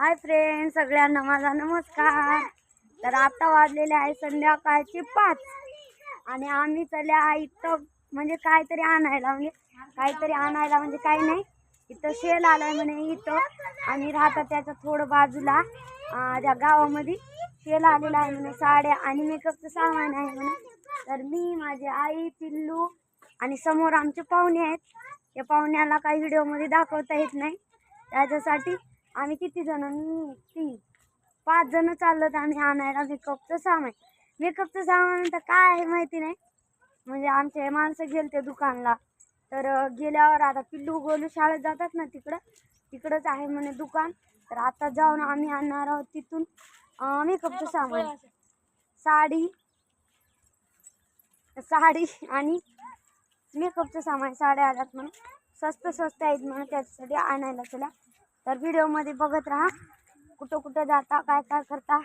Hi friend सगळ्यांना माझा नमस्कार. तर आता वाजलेले आहे संध्याकाळचे पाच. आणि आम्ही चल्या इथं म्हणजे काहीतरी आणायला म्हणजे काहीतरी आणायला म्हणजे काही नाही. इथं शेल आलाय म्हणे इथं. आम्ही राहतात त्याच्या थोडं बाजूला त्या गावामध्ये शेल आलेला आहे म्हणे साड्या. आणि मेकअपचं सामान आहे म्हणे. तर मी माझी आई पिल्लू आणि समोर आमचे पाहुणे आहेत. त्या पाहुण्याला काही व्हिडिओमध्ये दाखवता येत नाही. त्याच्यासाठी आम्ही किती जण? तीन. पाच जण चाललो तर आम्ही आणायला मेकअपचं सामान. मेकअपचं सामान तर काय आहे माहिती नाही. म्हणजे आमचे माणसं गेलते दुकानला. तर गेल्यावर आता पिल्लू गोलू शाळेत जातात ना तिकडं. तिकडंच आहे म्हणे दुकान. तर आता जाऊन आम्ही आणणार आहोत तिथून मेकअपचं सामान. साडी साडी आणि मेकअपचं सामान. साड्या आल्यात म्हणून स्वस्त स्वस्त आहेत म्हणून त्याच्यासाठी आणायला चला. तर व्हिडिओमध्ये बघत राहा. कुठं कुठं जाता काय काय करता.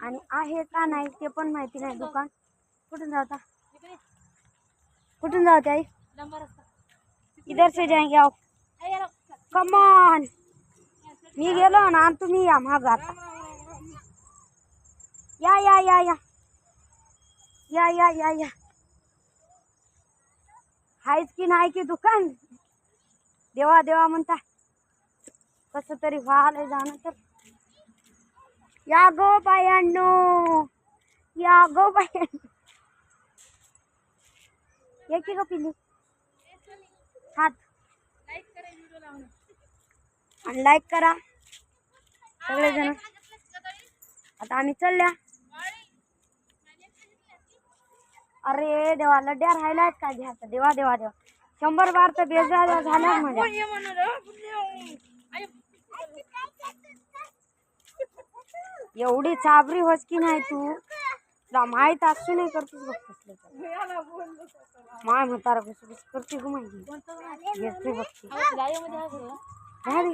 आणि आहे का नाही ते पण माहिती नाही दुकान. कुठून जाता? कुठून जाते आई? इधर से जाएंगे आओ. कमान मी गेलो ना आणि तुम्ही या माग आता. या या या या. या या या या. हायच की नाही की दुकान? देवा देवा म्हणता. कसं तरी व्हायला जाणं तर. या गो बायांनो या गो बायांनो. ये की गं पिली हात. आणि लाईक करा. सगळेजण. आता आम्ही चालल्या. अरे देवा लड्ड्या राहिला आहेत का? घ्यायचं देवा देवा देवा. शंभर बार तर बेजार झाल्या म्हणजे एवढी चाबरी होस की नाही तू. तुला माहित असू माय म्हातारा कसं कसं करते गो माहिती? येते बघते अरे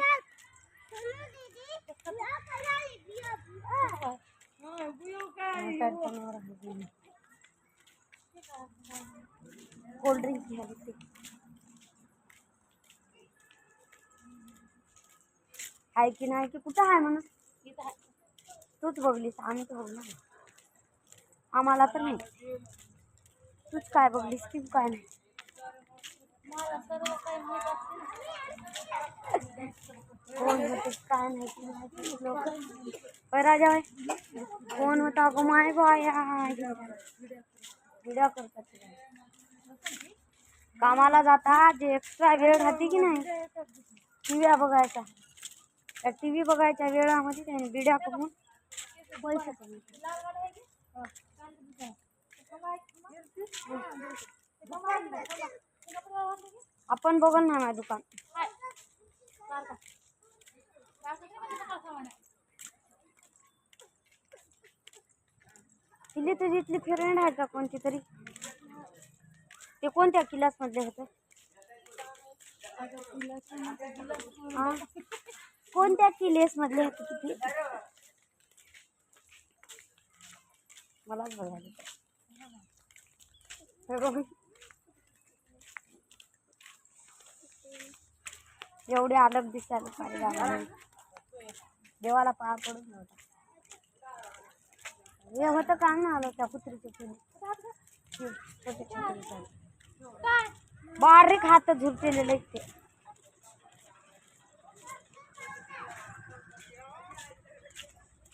कोल्ड ड्रिंक घ्यायला ते. आहे की नाही की तूच बघलीस आम्ही तर बघणार आम्हाला तर नाही. तूच काय बघलीस की काय नाही. कोण होते काय माहिती लोक. राजा कोण होता गो माय बाया व्हिडिओ करतात ते. कामाला जाता जे एक्स्ट्रा वेळ राहते की नाही टी व्ही बघायचा. त्या टी व्ही बघायच्या वेळामध्ये त्याने बिड्या करून. आपण बघ ना माझं दुकान. किल्ली तुझी इथली फ्रेंड आहे का कोणती तरी. ते कोणत्या किल्लास मधले होते? कोणत्या किलेस मधले होते किती मलाच बघायला हे बघ. एवढे अलग दिसायला पाहिजे आम्हाला. देवाला पाया पडून नव्हता हे होतं का ना आलो त्या कुत्रीचे पिल्लू. बारीक हात झुरतेलेले ते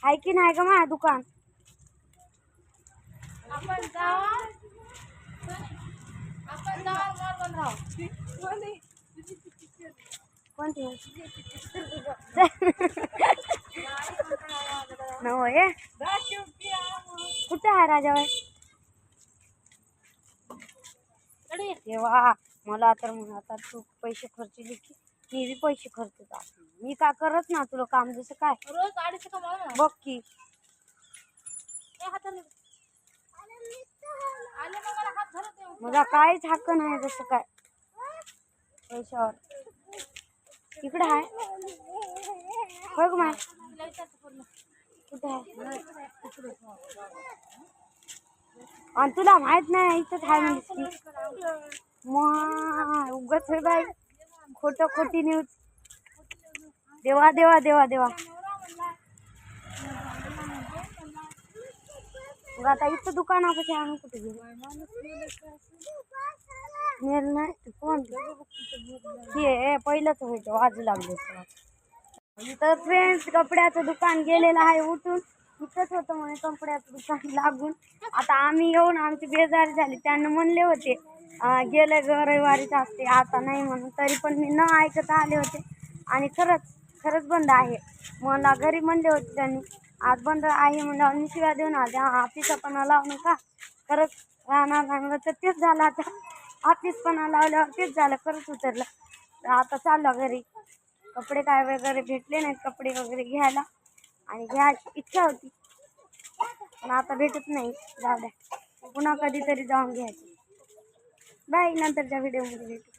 आहे की नाही का माझ्या दुकान कोणती? नवय कुठे आहे राजाबाई? तेव्हा मला तर म्हण आता तू पैसे खर्चली की मी बी पैसे खर्च मी का करत ना तुला काम? जसं काय? रोज अडीचशे कमाव ना बघ की. मला काहीच हक्क नाही जसं काय. पैशावर. इकडे आहे बघ माय. कुठे आहे आणि तुला माहीत नाही इथंच आहे म्हणजे मग उगच हे बाई. खोटं खोटी न्यूज देवा देवा देवा देवा. मग आता इथं दुकानापाशी आम्ही कुठे गेलो नेल नाही कोण? हे पहिलंच व्हायचं वाजू लागले तर फ्रेंड्स कपड्याचं दुकान गेलेलं आहे उठून. इथंच होतं म्हणे कपड्याचं दुकान लागून. आता आम्ही येऊन आमची बेजारी झाली त्यांना म्हणले होते गेले रविवारीच असते आता नाही म्हणून. तरी पण मी न ऐकत आले होते. आणि खरंच खरंच बंद आहे. मला घरी म्हणले होते त्यांनी आज बंद आहे म्हणजे मी देऊन आल्या हा ऑफिसपणा लावू नका खरंच राहणार नाही तर तेच झालं आता ऑफिसपणा लावल्यावर तेच झालं खरंच उतरलं. आता चाललं घरी. कपडे काय वगैरे भेटले नाहीत कपडे वगैरे घ्यायला. आणि घ्यायची इच्छा होती. पण आता भेटत नाही. जाऊ द्या. पुन्हा कधीतरी जाऊन घ्यायची. बाय नंतरच्या व्हिडिओमध्ये भेटू.